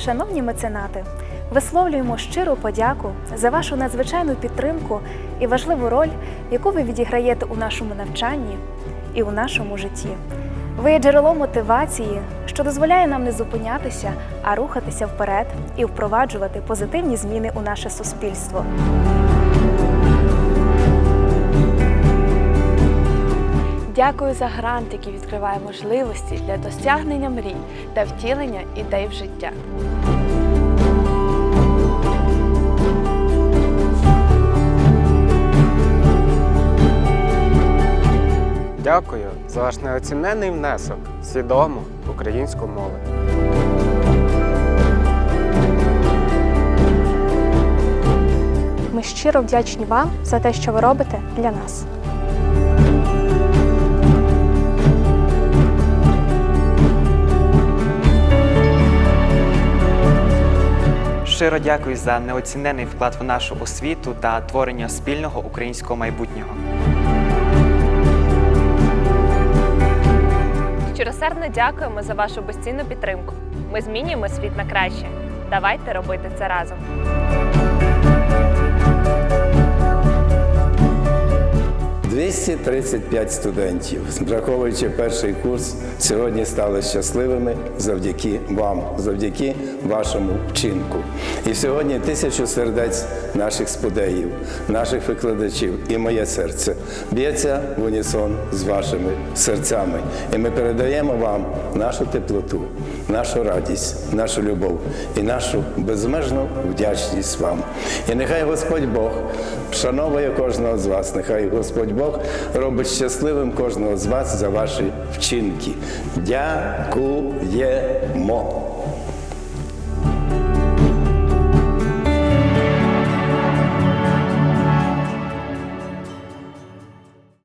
шановні меценати, висловлюємо щиру подяку за вашу надзвичайну підтримку і важливу роль, яку ви відіграєте у нашому навчанні і у нашому житті. Ви є джерелом мотивації, що дозволяє нам не зупинятися, а рухатися вперед і впроваджувати позитивні зміни у наше суспільство. Дякую за грант, який відкриває можливості для досягнення мрій та втілення ідей в життя. Дякую за ваш неоціненний внесок в свідому українську мову. Ми щиро вдячні вам за те, що ви робите для нас. Щиро дякую за неоцінений вклад в нашу освіту та творення спільного українського майбутнього. Щиросердно дякуємо за вашу безцінну підтримку. Ми змінюємо світ на краще. Давайте робити це разом. – 235 студентів, враховуючи перший курс, сьогодні стали щасливими завдяки вам, завдяки вашому вчинку. І сьогодні тисячу сердець наших спудеїв, наших викладачів і моє серце б'ється в унісон з вашими серцями. І ми передаємо вам нашу теплоту, нашу радість, нашу любов і нашу безмежну вдячність вам. І нехай Господь Бог вшановує кожного з вас, нехай Господь Бог робить щасливим кожного з вас за ваші вчинки. Дякуємо.